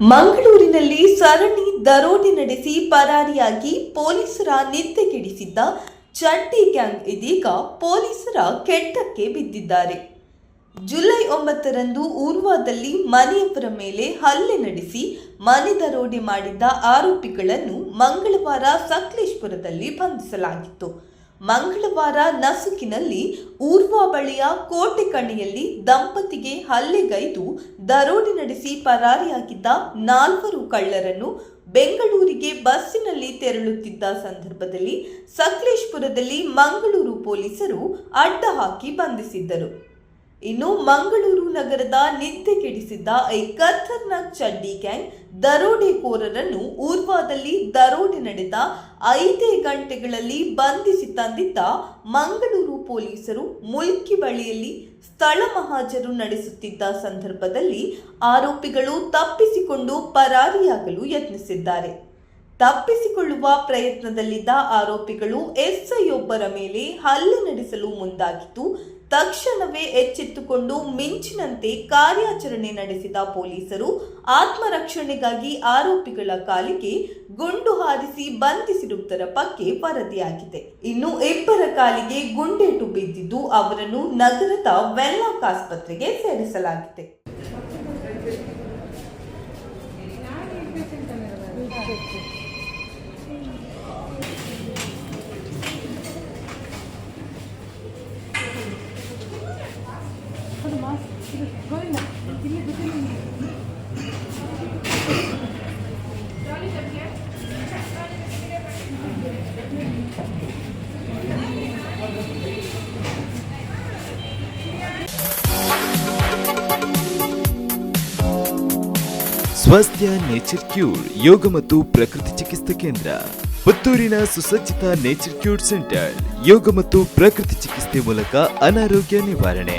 ಮಂಗಳೂರಿನಲ್ಲಿ ಸರಣಿ ದರೋಡೆ ನಡೆಸಿ ಪರಾರಿಯಾಗಿ ಪೊಲೀಸರ ನಿದ್ದೆಗೆಡಿಸಿದ್ದ ಚಂಡಿ ಗ್ಯಾಂಗ್ ಇದೀಗ ಪೊಲೀಸರ ಕೆಟ್ಟಕ್ಕೆ ಬಿದ್ದಿದ್ದಾರೆ. ಜುಲೈ ಒಂಬತ್ತರಂದು ಊರ್ವಾದಲ್ಲಿ ಮನೆಯವರ ಮೇಲೆ ಹಲ್ಲೆ ನಡೆಸಿ ಮನೆ ದರೋಡೆ ಮಾಡಿದ್ದ ಆರೋಪಿಗಳನ್ನು ಮಂಗಳವಾರ ಸಕಲೇಶ್ಪುರದಲ್ಲಿ ಬಂಧಿಸಲಾಗಿತ್ತು. ಮಂಗಳವಾರ ನಸುಕಿನಲ್ಲಿ ಊರ್ವಾ ಬಳಿಯ ಕೋಟೆ ಕಣಿಯಲ್ಲಿ ದಂಪತಿಗೆ ಹಲ್ಲೆಗೈದು ದರೋಡೆ ನಡೆಸಿ ಪರಾರಿಯಾಗಿದ್ದ ನಾಲ್ವರು ಕಳ್ಳರನ್ನು ಬೆಂಗಳೂರಿಗೆ ಬಸ್ಸಿನಲ್ಲಿ ತೆರಳುತ್ತಿದ್ದ ಸಂದರ್ಭದಲ್ಲಿ ಸಕಲೇಶ್ಪುರದಲ್ಲಿ ಮಂಗಳೂರು ಪೊಲೀಸರು ಅಡ್ಡ ಹಾಕಿ ಬಂಧಿಸಿದ್ದರು. ಇನ್ನು ಮಂಗಳೂರು ನಗರದ ನಿದ್ದೆ ಕೆಡಿಸಿದ್ದ ಈ ಖತರ್ನಾಕ್ ಚಡ್ಡಿ ಗ್ಯಾಂಗ್ ದರೋಡೆಕೋರರನ್ನು ಊರ್ವಾದಲ್ಲಿ ದರೋಡೆ ನಡೆದ ಐದೇ ಗಂಟೆಗಳಲ್ಲಿ ಬಂಧಿಸಿ ತಂದಿದ್ದ ಮಂಗಳೂರು ಪೊಲೀಸರು ಮುಲ್ಕಿ ಬಳಿಯಲ್ಲಿ ಸ್ಥಳ ಮಹಾಜರು ನಡೆಸುತ್ತಿದ್ದ ಸಂದರ್ಭದಲ್ಲಿ ಆರೋಪಿಗಳು ತಪ್ಪಿಸಿಕೊಂಡು ಪರಾರಿಯಾಗಲು ಯತ್ನಿಸಿದ್ದಾರೆ. ತಪ್ಪಿಸಿಕೊಳ್ಳುವ ಪ್ರಯತ್ನದಲ್ಲಿದ್ದ ಆರೋಪಿಗಳು ಎಸ್ಐಯೊಬ್ಬರ ಮೇಲೆ ಹಲ್ಲೆ ನಡೆಸಲು ಮುಂದಾಗಿದ್ದು ತಕ್ಷಣವೇ ಎಚ್ಚೆತ್ತುಕೊಂಡು ಮಿಂಚಿನಂತೆ ಕಾರ್ಯಾಚರಣೆ ನಡೆಸಿದ ಪೊಲೀಸರು ಆತ್ಮರಕ್ಷಣೆಗಾಗಿ ಆರೋಪಿಗಳ ಕಾಲಿಗೆ ಗುಂಡು ಹಾರಿಸಿ ಬಂಧಿಸಿರುವುದರ ಬಗ್ಗೆ ವರದಿಯಾಗಿದೆ. ಇನ್ನು ಇಬ್ಬರ ಕಾಲಿಗೆ ಗುಂಡೇಟು ಬಿದ್ದಿದ್ದು ಅವರನ್ನು ನಗರದ ವೆಲ್ಲಾಕ್ ಆಸ್ಪತ್ರೆಗೆ ಸೇರಿಸಲಾಗಿದೆ. ಸ್ವಾಸ್ಥ್ಯ ನೇಚರ್ ಕ್ಯೂರ್ ಯೋಗ ಮತ್ತು ಪ್ರಕೃತಿ ಚಿಕಿತ್ಸಾ ಕೇಂದ್ರ, ಪುತ್ತೂರಿನ ಸುಸಜ್ಜಿತ ನೇಚರ್ ಕ್ಯೂರ್ ಸೆಂಟರ್ ಯೋಗ ಮತ್ತು ಪ್ರಕೃತಿ ಚಿಕಿತ್ಸೆ ಮೂಲಕ ಅನಾರೋಗ್ಯ ನಿವಾರಣೆ.